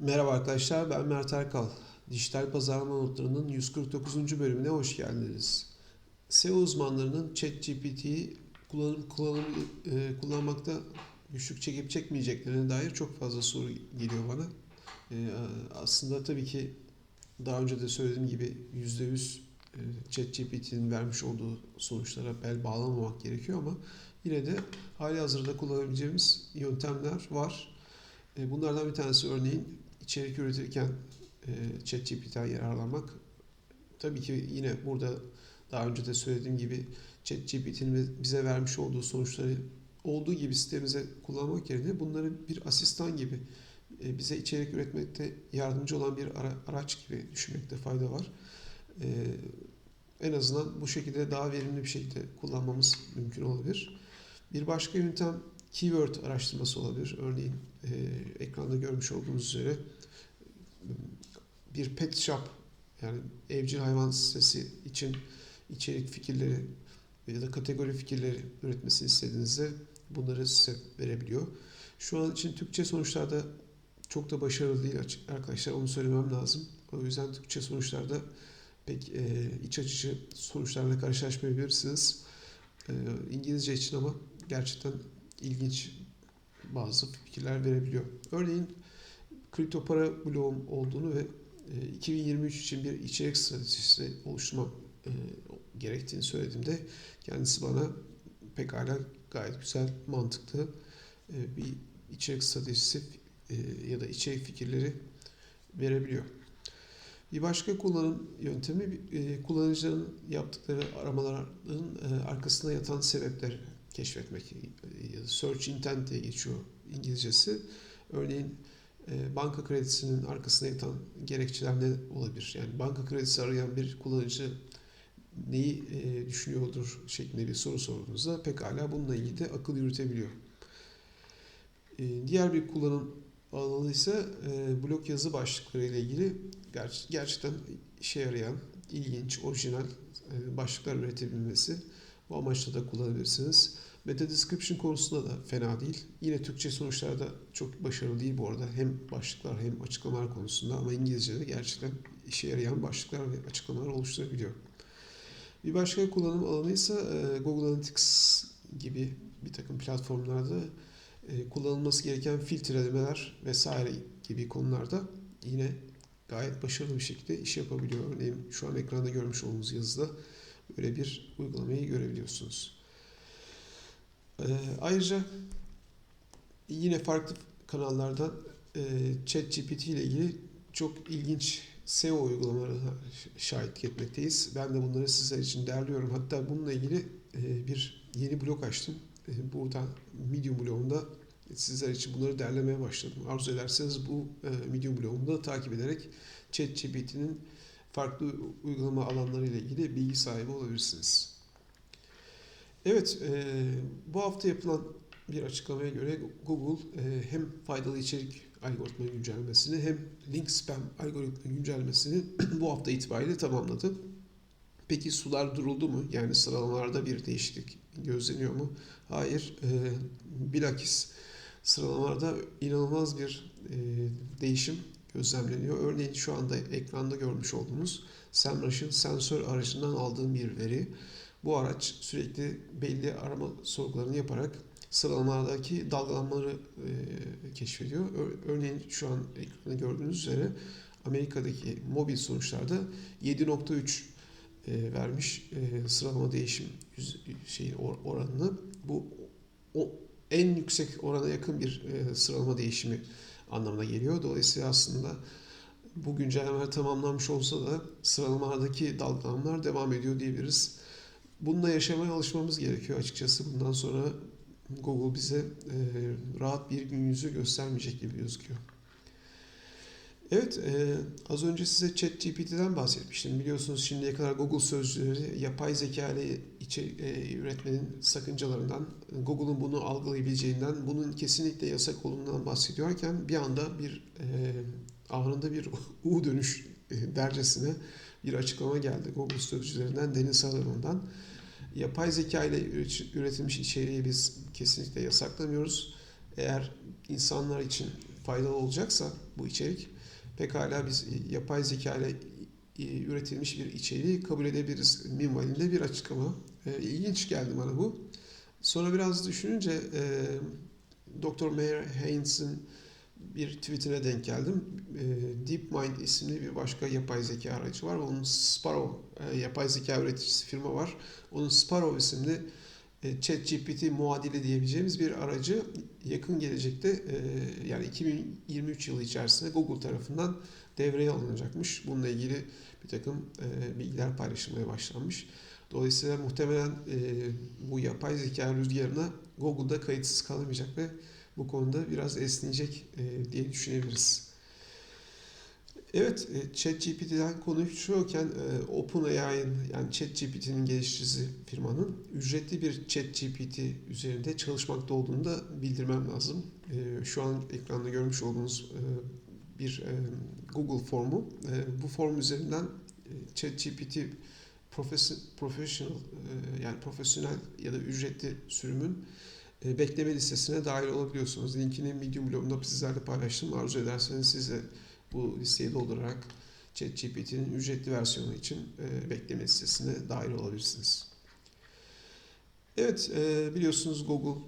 Merhaba arkadaşlar, ben Mert Erkal. Dijital Pazarlama Notları'nın 149. bölümüne hoş geldiniz. SEO uzmanlarının ChatGPT'yi kullanım, kullanım, e, kullanmakta güçlük çekip çekmeyeceklerine dair çok fazla soru geliyor bana. E, aslında tabii ki daha önce de söylediğim gibi %100 e, ChatGPT'nin vermiş olduğu sonuçlara bel bağlamamak gerekiyor ama yine de hali hazırda kullanabileceğimiz yöntemler var. E, Bunlardan bir tanesi örneğin içerik üretirken e, ChatGPT'den yararlanmak. Tabii ki yine burada daha önce de söylediğim gibi ChatGPT'nin bize vermiş olduğu sonuçları olduğu gibi sitemize kullanmak yerine bunları bir asistan gibi e, bize içerik üretmekte yardımcı olan bir ara- araç gibi düşünmekte fayda var. E, En azından bu şekilde daha verimli bir şekilde kullanmamız mümkün olabilir. Bir başka yöntem keyword araştırması olabilir. Örneğin e, ekranda görmüş olduğunuz üzere bir pet shop yani evcil hayvan sitesi için içerik fikirleri ya da kategori fikirleri üretmesini istediğinizde bunları size verebiliyor. Şu an için Türkçe sonuçlarda çok da başarılı değil arkadaşlar onu söylemem lazım. O yüzden Türkçe sonuçlarda pek e, iç açıcı sonuçlarla karşılaşmayabilirsiniz. E, İngilizce için ama gerçekten ilginç bazı fikirler verebiliyor. Örneğin kripto para bloğum olduğunu ve 2023 için bir içerik stratejisi oluşturmam e, gerektiğini söylediğimde kendisi bana pekala gayet güzel, mantıklı e, bir içerik stratejisi e, ya da içerik fikirleri verebiliyor. Bir başka kullanım yöntemi kullanıcıların yaptıkları aramaların arkasında yatan sebepleri keşfetmek. Search intent diye geçiyor İngilizcesi. Örneğin banka kredisinin arkasında yatan gerekçeler ne olabilir? Yani banka kredisi arayan bir kullanıcı neyi e, düşünüyordur şeklinde bir soru sorduğunuzda pekala bununla ilgili de akıl yürütebiliyor. E, diğer bir kullanım alanı ise e, blog yazı başlıkları ile ilgili ger- gerçekten işe yarayan, ilginç, orijinal e, başlıklar üretebilmesi. Bu amaçla da kullanabilirsiniz. Meta description konusunda da fena değil. Yine Türkçe sonuçlarda çok başarılı değil bu arada. Hem başlıklar hem açıklamalar konusunda ama İngilizce'de gerçekten işe yarayan başlıklar ve açıklamalar oluşturabiliyor. Bir başka kullanım alanı ise e, Google Analytics gibi bir takım platformlarda e, kullanılması gereken filtrelemeler vesaire gibi konularda yine gayet başarılı bir şekilde iş yapabiliyor. Örneğin şu an ekranda görmüş olduğunuz yazıda böyle bir uygulamayı görebiliyorsunuz. E, ayrıca yine farklı kanallardan e, ChatGPT ile ilgili çok ilginç SEO uygulamalarına şahit etmekteyiz. Ben de bunları sizler için derliyorum. Hatta bununla ilgili e, bir yeni blog açtım. E, Burada Medium blogunda sizler için bunları derlemeye başladım. Arzu ederseniz bu e, Medium blogunda takip ederek ChatGPT'nin farklı uygulama alanları ile ilgili bilgi sahibi olabilirsiniz. Evet, e, bu hafta yapılan bir açıklamaya göre Google e, hem faydalı içerik algoritma güncellemesini hem link spam algoritma güncellemesini bu hafta itibariyle tamamladı. Peki sular duruldu mu? Yani sıralamalarda bir değişiklik gözleniyor mu? Hayır. E, bilakis sıralamalarda inanılmaz bir e, değişim gözlemleniyor. Örneğin şu anda ekranda görmüş olduğunuz SEMrush'ın sensör aracından aldığım bir veri. Bu araç sürekli belli arama sorgularını yaparak sıralamalardaki dalgalanmaları e, keşfediyor. Ör- Örneğin şu an ekranda gördüğünüz üzere Amerika'daki mobil sonuçlarda 7.3 e, vermiş e, sıralama değişim yüz, şeyin or- oranını. Bu o en yüksek orana yakın bir e, sıralama değişimi anlamına geliyor. Dolayısıyla aslında bu güncellemeler tamamlanmış olsa da sıralamalardaki dalgalanmalar devam ediyor diyebiliriz. Bununla yaşamaya alışmamız gerekiyor açıkçası. Bundan sonra Google bize rahat bir gün yüzü göstermeyecek gibi gözüküyor. Evet, e, az önce size ChatGPT'den bahsetmiştim. Biliyorsunuz şimdiye kadar Google sözcüğleri yapay zeka ile içerik e, üretmenin sakıncalarından, Google'un bunu algılayabileceğinden, bunun kesinlikle yasak olduğundan bahsediyorken bir anda bir e, anında bir U dönüş e, dercesine bir açıklama geldi Google sözcülerinden Deniz Sutherland'dan. Yapay zeka ile üretilmiş içeriği biz kesinlikle yasaklamıyoruz. Eğer insanlar için faydalı olacaksa bu içerik pekala biz e, yapay zeka ile e, üretilmiş bir içeriği kabul edebiliriz minvalinde bir açıklama. E, İlginç geldi bana bu. Sonra biraz düşününce e, Dr. Mayer Haynes'in bir tweetine denk geldim. E, DeepMind isimli bir başka yapay zeka aracı var. Onun Sparrow e, yapay zeka üreticisi firma var. Onun Sparrow isimli ChatGPT muadili diyebileceğimiz bir aracı yakın gelecekte e, yani 2023 yılı içerisinde Google tarafından devreye alınacakmış. Bununla ilgili bir takım e, bilgiler paylaşılmaya başlanmış. Dolayısıyla muhtemelen bu yapay zeka rüzgarına Google'da kayıtsız kalamayacak ve bu konuda biraz esneyecek diye düşünebiliriz. Evet, ChatGPT'den konuşuyorken OpenAI'ın yani ChatGPT'nin geliştiricisi firmanın ücretli bir ChatGPT üzerinde çalışmakta olduğunu da bildirmem lazım. Şu an ekranda görmüş olduğunuz bir Google formu. Bu form üzerinden ChatGPT professional yani profesyonel ya da ücretli sürümün bekleme listesine dahil olabiliyorsunuz. Linkini Medium blogunda sizlerle paylaştım. Arzu ederseniz siz de bu listeyi doldurarak ChatGPT'nin ücretli versiyonu için bekleme listesine dahil olabilirsiniz. Evet, biliyorsunuz Google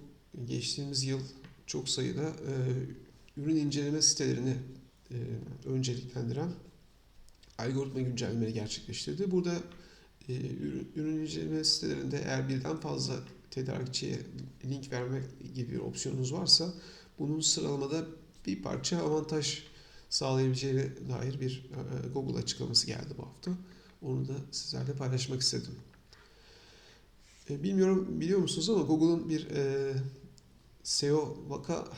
geçtiğimiz yıl çok sayıda ürün inceleme sitelerini önceliklendiren algoritma güncellemeleri gerçekleştirdi. Burada ürün inceleme sitelerinde eğer birden fazla tedarikçiye link vermek gibi bir opsiyonunuz varsa bunun sıralamada bir parça avantaj sağlayabileceğine dair bir Google açıklaması geldi bu hafta. Onu da sizlerle paylaşmak istedim. Bilmiyorum biliyor musunuz ama Google'un bir SEO vaka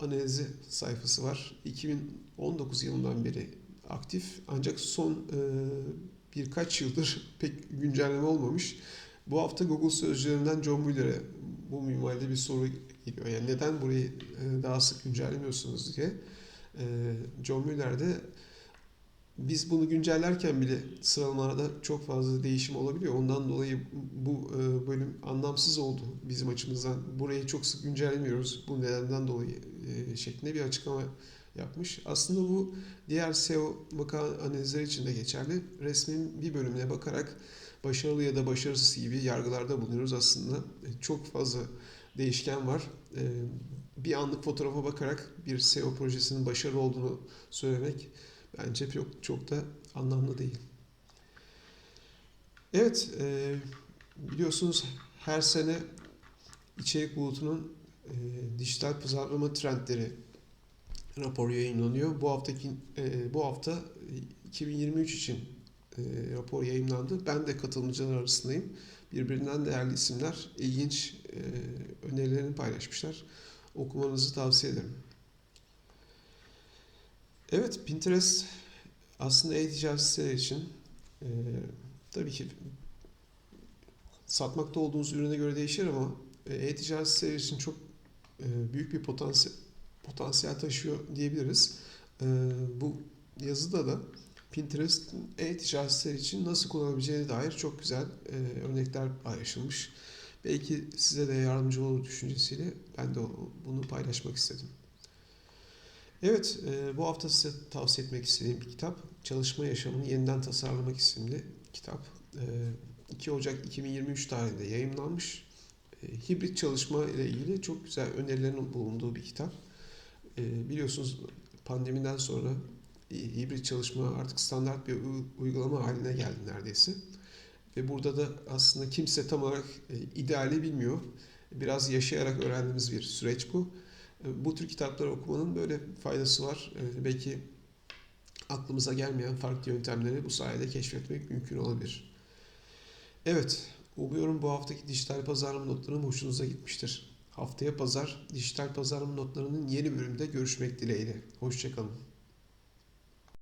analizi sayfası var. 2019 yılından beri aktif ancak son birkaç yıldır pek güncelleme olmamış. Bu hafta Google sözcülerinden John Muller'e bu minvalde bir soru geliyor. Yani neden burayı daha sık güncellemiyorsunuz diye. John Muller de biz bunu güncellerken bile sıralamalarda çok fazla değişim olabiliyor. Ondan dolayı bu bölüm anlamsız oldu bizim açımızdan. Burayı çok sık güncellemiyoruz bu nedenden dolayı şeklinde bir açıklama yapmış. Aslında bu diğer SEO vaka analizleri için de geçerli. Resmin bir bölümüne bakarak başarılı ya da başarısız gibi yargılarda bulunuyoruz. Aslında çok fazla değişken var. Bir anlık fotoğrafa bakarak bir SEO projesinin başarılı olduğunu söylemek bence çok, çok da anlamlı değil. Evet, biliyorsunuz her sene içerik bulutunun dijital pazarlama trendleri raporu yayınlanıyor. Bu haftaki bu hafta 2023 için rapor yayınlandı. Ben de katılımcılar arasındayım. Birbirinden değerli isimler ilginç önerilerini paylaşmışlar. Okumanızı tavsiye ederim. Evet, Pinterest aslında e-ticaret siteleri için e, tabii ki satmakta olduğunuz ürüne göre değişir ama e-ticaret siteleri için çok e, büyük bir potansiyel potansiyel taşıyor diyebiliriz. E, bu yazıda da Pinterest e-ticaret siteleri için nasıl kullanabileceğine dair çok güzel e, örnekler paylaşılmış. Belki size de yardımcı olur düşüncesiyle ben de bunu paylaşmak istedim. Evet, e, bu hafta size tavsiye etmek istediğim bir kitap. Çalışma Yaşamını Yeniden Tasarlamak isimli kitap. E, 2 Ocak 2023 tarihinde yayınlanmış. E, hibrit çalışma ile ilgili çok güzel önerilerin bulunduğu bir kitap. E, biliyorsunuz pandemiden sonra hibrit çalışma artık standart bir uygulama haline geldi neredeyse. Ve burada da aslında kimse tam olarak ideali bilmiyor. Biraz yaşayarak öğrendiğimiz bir süreç bu. Bu tür kitapları okumanın böyle faydası var. Belki aklımıza gelmeyen farklı yöntemleri bu sayede keşfetmek mümkün olabilir. Evet, umuyorum bu haftaki dijital pazarlama notlarım hoşunuza gitmiştir. Haftaya pazar dijital pazarlama notlarının yeni bölümünde görüşmek dileğiyle. Hoşçakalın.